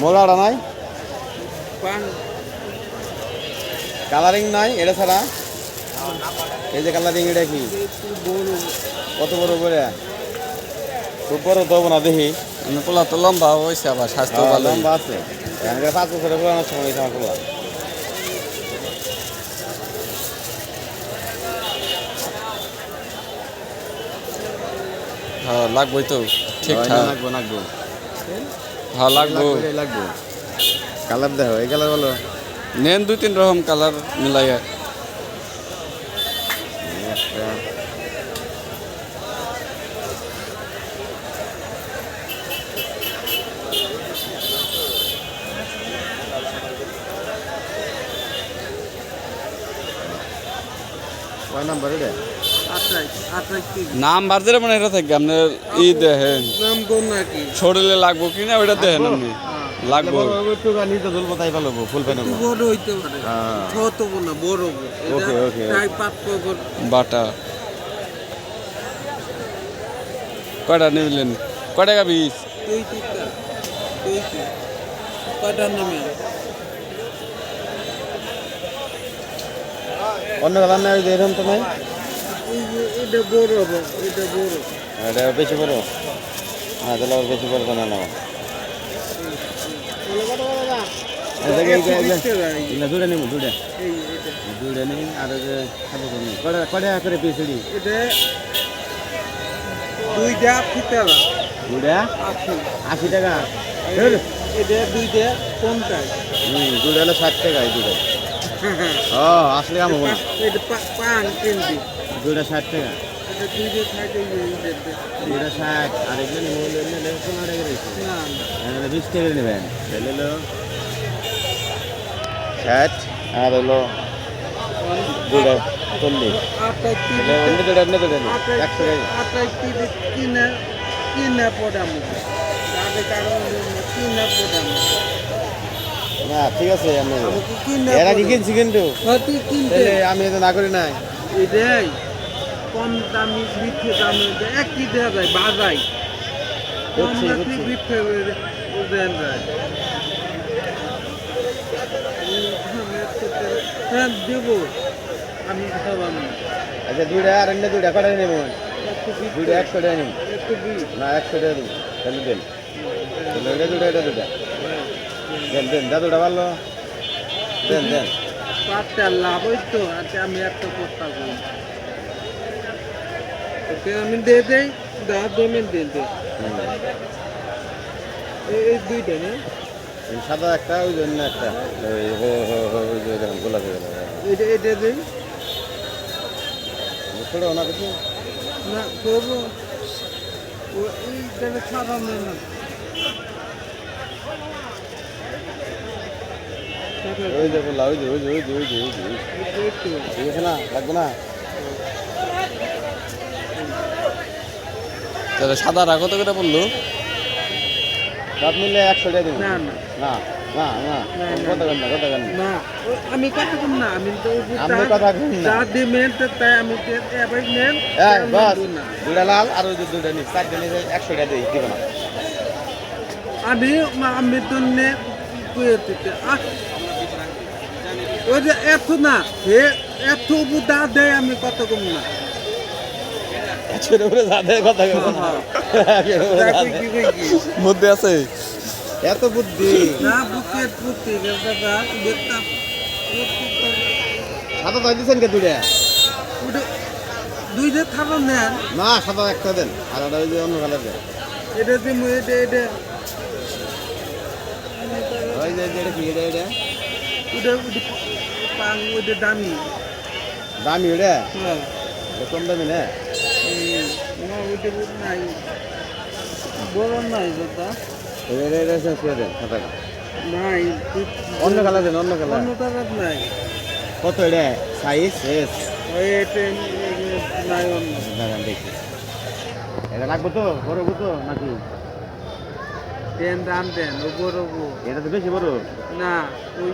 মোলাটা নাই। কালারিং নাই এটা ছাড়া। এই যে কালারিং এটা কি? কত বড় করে? খুব বড় তো না দেখি। পোলা তো লম্বা হয়েছে আবার স্বাস্থ্য হ্যাঁ, ভালো লম্বা আছে। পাঁচ বছরের পুরানো সময় হয়েছে আমার পোলা। হ্যাঁ লাগবোই তো হ্যাঁ, ঠিকঠাক লাগবো লাগবো। হ্যাঁ লাগবো। লাগবো কালার দেখো এই কালার বলো নেন দুই তিন রকম কালার মিলাইয়া। কয় নাম্বার এটা? নাম বাজারে মানে এটা থাকে আপনার ই দেখেন। শরীরে লাগবো কিনা ওইটা দেখেন আপনি। লাগবো। ফুল না বড় ওকে, ওকে, অন্য কালার নাই এরকম তো নাই? এটা বড় হবে এটা বড়। এটা বেশি বড়। হ্যাঁ তাহলে আবার বেশি বড় না নেওয়া দুইটা আশি। টাকা। এটা দুইটা পঞ্চাশ। হুম হলো ষাট টাকা এই ও আসলে কাম এটা পান কিনবি দুটা ষাট টাকা। দুইটা ষাট আর এগুলো নিবো নিলে পনেরো টাকা রয়েছে না। এখানে বিশ টাকা নেবেন। তাহলে হলো ষাট আর হলো দুটা চল্লিশ। অন্য দুটা অন্য দুটা একশো টাকা কিনে কিনে পড়ামু তাদের কারণ কিনে না ঠিক আছে আমি এর আগে কিনছি কিন্তু? কিনতে আমি তো না করি নাই। এটাই। কম দামি বিচ্ছে দামে একই দেওয়া যায় বাজাই। কম দামি। বিচ্ছে দেন যায়। হ্যাঁ দেবো। আমি খাওয়াম আচ্ছা দুইটা আর অন্য দুইটা কটা নেব? দুইটা একশো টাকা একটু না একশো টাকা দিন তাহলে দেন। ওইটা দুটা এটা দুটা দেন দেন দা দুটা ভালো দেন দেন। পাঁচটা লাভ ওই তো আচ্ছা আমি একটা করতে করি আমি দিয়ে পেমেন্ট দিয়ে দেই এই- এই দুইটা না সাদা একটা ওই জন্য একটা ওই গোলাপি এটা এটা দেই ছোটো না কিছু না করব এইটাকে ছাড়ানো না ওই যে গোলা ওই যে ওই যে ওই যে ওই যে ওই যে না লাগবে না তাহলে সাদাটা কত করে বলল? সব মিলে একশো টাকা দিন। না না। না না না। না, না। কত না কত গান না। আমি কত কম না আমি তো কথা কম না। যা দিবেন তো তাই আমি যে- নেন এই বাস দুটা লাল আর ওই যে দুটা নিচ চারটে নিচে একশো টাকা দিই দিব না। আমি মা- আমি তো নে কুয়ে দিতে আহ, ওই যে এত না হে এত বুদা দেয় আমি কত কম না। ছোট করে যাদের কথা মধ্যে আছে। এত বুদ্ধি। না দাদা দেখতাম। সাদা তাই দিচ্ছেন কে দুই নেন। না সাদা একটা দেন। আর ওটা ওই যে অন্য কালার দেন। এটা যে এটা এটা। ওই যে যে এটা কি এটা এটা? ওটা ওটা পাং ওটা দামি। দামি ওটা হ্যাঁ। কম দামি না? নাই বড় নাই দাদা এটা শেষ করে দেন নাই অন্য দেন অন্য কালার অন্য কালার নাই কত এটা সাইজ শেষ নাই অন্য দাঁড়ান দেখি এটা লাগবে তো বড় তো নাকি দেন দাম দেন ও বড় এটা তো বেশি বড় না ওই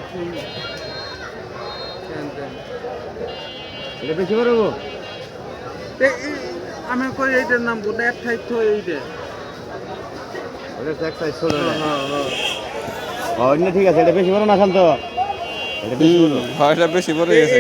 এটা বেশি বড় আমি কই এইটার নাম কোন এক ঠাই তো এইটা। এক সাইজ ছোট হ্যাঁ হ্যাঁ অন্য ঠিক আছে এটা বেশি বড় না শান্ত? এটা বেশি বড়। এটা বেশি বড় হয়ে গেছে